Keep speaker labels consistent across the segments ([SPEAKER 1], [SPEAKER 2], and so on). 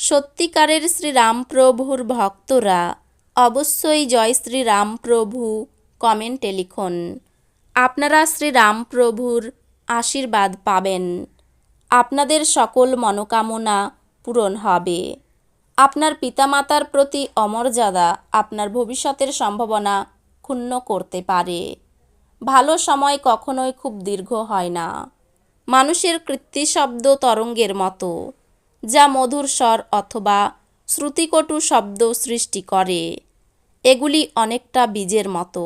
[SPEAKER 1] সত্যিকারের শ্রীরামপ্রভুর ভক্তরা অবশ্যই জয় শ্রীরামপ্রভু কমেন্টে লিখুন। আপনারা শ্রীরামপ্রভুর আশীর্বাদ পাবেন। আপনাদের সকল মনোকামনা পূরণ হবে। আপনার পিতামাতার প্রতি অমর্যাদা আপনার ভবিষ্যতের সম্ভাবনা ক্ষুণ্ণ করতে পারে। ভালো সময় কখনোই খুব দীর্ঘ হয় না। মানুষের কৃত্রিশব্দ তরঙ্গের মতো। যা মধুর স্বর অথবা শ্রুতিকটু শব্দ সৃষ্টি করে। এগুলি অনেকটা বীজের মতো।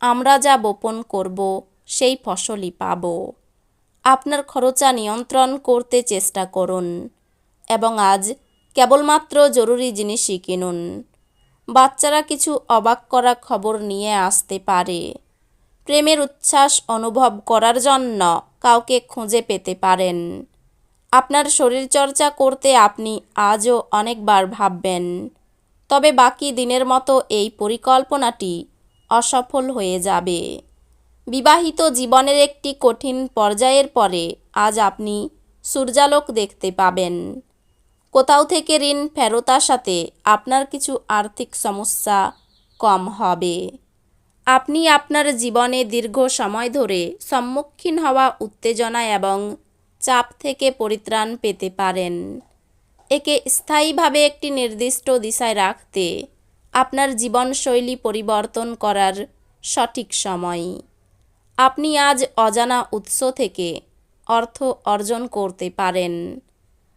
[SPEAKER 1] আমরা যা বপন করব, সেই ফসলই পাব। আপনার খরচা নিয়ন্ত্রণ করতে চেষ্টা করুন এবং আজ কেবলমাত্র জরুরি জিনিসই কিনুন। বাচ্চারা কিছু অবাক করা খবর নিয়ে আসতে পারে। প্রেমের উচ্ছ্বাস অনুভব করার জন্য কাউকে খুঁজে পেতে পারেন। আপনার শরীরচর্চা করতে আপনি আজও অনেকবার ভাববেন। তবে বাকি দিনের মতো এই পরিকল্পনাটি অসফল হয়ে যাবে। বিবাহিত জীবনের একটি কঠিন পর্যায়ের পরে আজ আপনি সূর্যালোক দেখতে পাবেন। কোথাও থেকে ঋণ ফেরত আসাতে আপনার কিছু আর্থিক সমস্যা কম হবে। আপনি আপনার জীবনে দীর্ঘ সময় ধরে সম্মুখীন হওয়া উত্তেজনা এবং চাপ থেকে পরিত্রাণ পেতে পারেন। একে স্থায়ীভাবে একটি নির্দিষ্ট দিশায় রাখতে আপনার জীবনশৈলী পরিবর্তন করার সঠিক সময়। আপনি আজ অজানা উৎস থেকে অর্থ অর্জন করতে পারেন,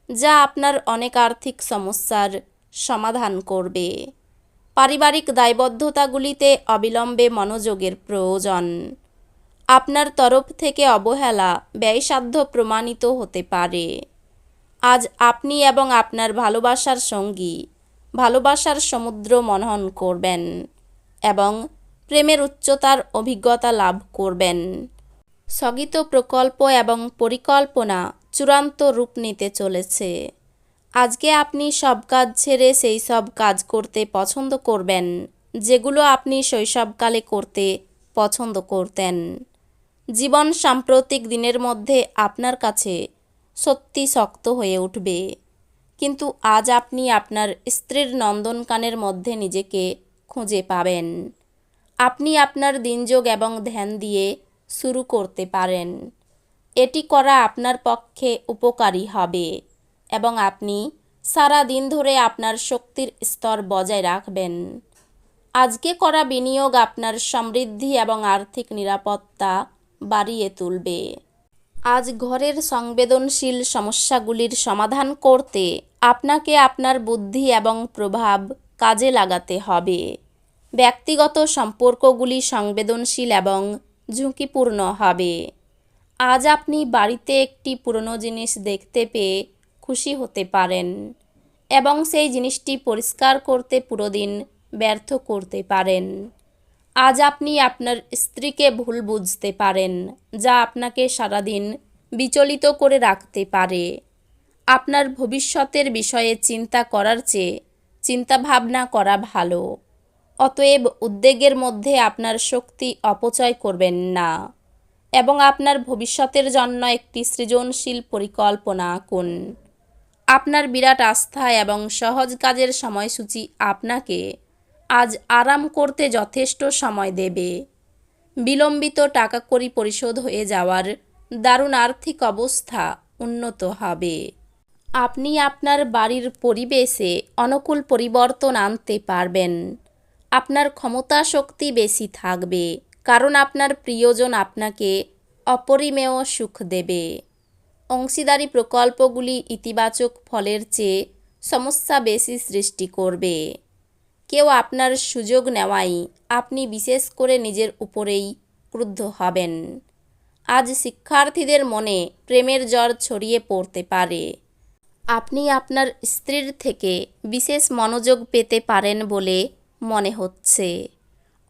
[SPEAKER 1] যা আপনার অনেক আর্থিক সমস্যার সমাধান করবে। পারিবারিক দায়বদ্ধতাগুলিতে অবিলম্বে মনোযোগের প্রয়োজন। আপনার তরফ থেকে অবহেলা ব্যয়সাধ্য প্রমাণিত হতে পারে। আজ আপনি এবং আপনার ভালোবাসার সঙ্গী ভালোবাসার সমুদ্র মনন করবেন এবং প্রেমের উচ্চতার অভিজ্ঞতা লাভ করবেন। স্থগিত প্রকল্প এবং পরিকল্পনা চূড়ান্ত রূপ নিতে চলেছে। আজকে আপনি সব কাজ ছেড়ে সেই সব কাজ করতে পছন্দ করবেন, যেগুলো আপনি শৈশবকালে করতে পছন্দ করতেন। জীবন সাম্প্রতিক দিনের মধ্যে আপনার কাছে সত্যি শক্ত হয়ে উঠবে। কিন্তু আজ আপনি আপনার স্ত্রীর নন্দনকানের মধ্যে নিজেকে খুঁজে পাবেন। আপনি আপনার দিনযোগ এবং ধ্যান দিয়ে শুরু করতে পারেন। এটি করা আপনার পক্ষে উপকারী হবে এবং আপনি সারা দিন ধরে আপনার শক্তির স্তর বজায় রাখবেন। আজকে করা বিনিয়োগ আপনার সমৃদ্ধি এবং আর্থিক নিরাপত্তা বাড়িয়ে তুলবে। আজ ঘরের সংবেদনশীল সমস্যাগুলির সমাধান করতে আপনাকে আপনার বুদ্ধি এবং প্রভাব কাজে লাগাতে হবে। ব্যক্তিগত সম্পর্কগুলি সংবেদনশীল এবং ঝুঁকিপূর্ণ হবে। আজ আপনি বাড়িতে একটি পুরনো জিনিস দেখতে পেয়ে খুশি হতে পারেন এবং সেই জিনিসটি পরিষ্কার করতে পুরো দিন ব্যর্থ করতে পারেন। আজ আপনি আপনার স্ত্রীকে ভুল বুঝতে পারেন, যা আপনাকে সারাদিন বিচলিত করে রাখতে পারে। আপনার ভবিষ্যতের বিষয়ে চিন্তা করার চেয়ে চিন্তাভাবনা করা ভালো। অতএব উদ্বেগের মধ্যে আপনার শক্তি অপচয় করবেন না এবং আপনার ভবিষ্যতের জন্য একটি সৃজনশীল পরিকল্পনা আঁকুন আপনার বিরাট আস্থা এবং সহজ কাজের সময়সূচি আপনাকে আজ আরাম করতে যথেষ্ট সময় দেবে। বিলম্বিত টাকা কড়ি পরিশোধ হয়ে যাওয়ার দারুণ আর্থিক অবস্থা উন্নত হবে। আপনি আপনার বাড়ির পরিবেশে অনুকূল পরিবর্তন আনতে পারবেন। আপনার ক্ষমতা শক্তি বেশি থাকবে, কারণ আপনার প্রিয়জন আপনাকে অপরিমেয় সুখ দেবে। অংশীদারি প্রকল্পগুলি ইতিবাচক ফলের চেয়ে সমস্যা বেশি সৃষ্টি করবে। কেউ আপনার সুযোগ নেওয়াই আপনি বিশেষ করে নিজের উপরেই ক্রুদ্ধ হবেন। আজ শিক্ষার্থীদের মনে প্রেমের জ্বর ছড়িয়ে পড়তে পারে। আপনি আপনার স্ত্রীর থেকে বিশেষ মনোযোগ পেতে পারেন বলে মনে হচ্ছে।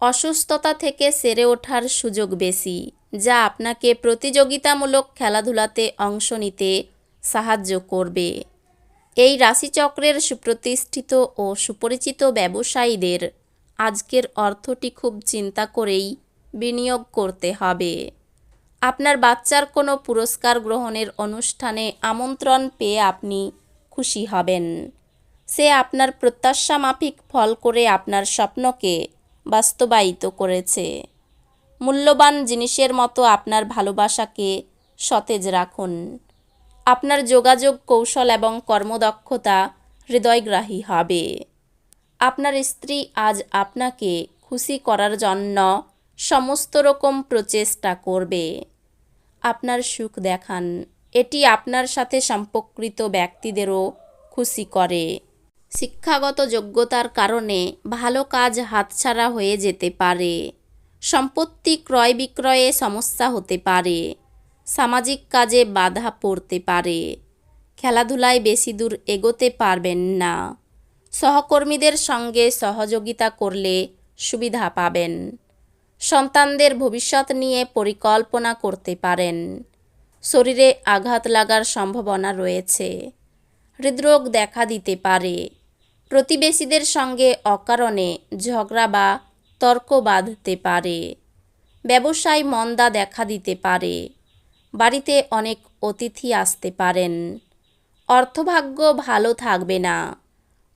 [SPEAKER 1] অসুস্থতা থেকে সেরে ওঠার সুযোগ বেশি, যা আপনাকে প্রতিযোগিতামূলক খেলাধুলাতে অংশ নিতে সাহায্য করবে। এই রাশিচক্রের সুপ্রতিষ্ঠিত ও সুপরিচিত ব্যবসায়ীদের আজকের অর্থটি খুব চিন্তা করেই বিনিয়োগ করতে হবে। আপনার বাচ্চার কোনো পুরস্কার গ্রহণের অনুষ্ঠানে আমন্ত্রণ পেয়ে আপনি খুশি হবেন। সে আপনার প্রত্যাশা মাফিক ফল করে আপনার স্বপ্নকে বাস্তবায়িত করেছে। মূল্যবান জিনিসের মতো আপনার ভালোবাসাকে সতেজ রাখুন। আপনার যোগাযোগ কৌশল এবং কর্মদক্ষতা হৃদয়গ্রাহী হবে। আপনার স্ত্রী আজ আপনাকে খুশি করার জন্য সমস্ত রকম প্রচেষ্টা করবে। আপনার সুখ দেখান। এটি আপনার সাথে সম্পর্কিত ব্যক্তিদেরও খুশি করে। শিক্ষাগত যোগ্যতার কারণে ভালো কাজ হাতছাড়া হয়ে যেতে পারে। সম্পত্তি ক্রয় বিক্রয়ে সমস্যা হতে পারে। সামাজিক কাজে বাধা পড়তে পারে। খেলাধুলায় বেশি দূর এগোতে পারবেন না। সহকর্মীদের সঙ্গে সহযোগিতা করলে সুবিধা পাবেন। সন্তানদের ভবিষ্যৎ নিয়ে পরিকল্পনা করতে পারেন। শরীরে আঘাত লাগার সম্ভাবনা রয়েছে। হৃদরোগ দেখা দিতে পারে। প্রতিবেশীদের সঙ্গে অকারণে ঝগড়া বা তর্ক বাঁধতে পারে। ব্যবসায় মন্দা দেখা দিতে পারে। বাড়িতে অনেক অতিথি আসতে পারেন। অর্থভাগ্য ভালো থাকবে না।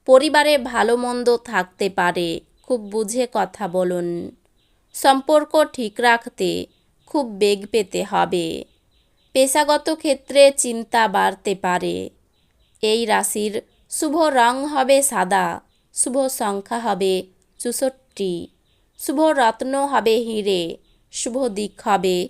[SPEAKER 1] পরিবারে ভালো মন্দ থাকতে পারে, খুব বুঝে কথা বলুন। সম্পর্ক ঠিক রাখতে খুব বেগ পেতে হবে। পেশাগত ক্ষেত্রে চিন্তা বাড়তে পারে। এই রাশির শুভ রং হবে সাদা, শুভ সংখ্যা হবে চুষট্টি, শুভ রত্ন হবে হিরে, শুভ দিক হবে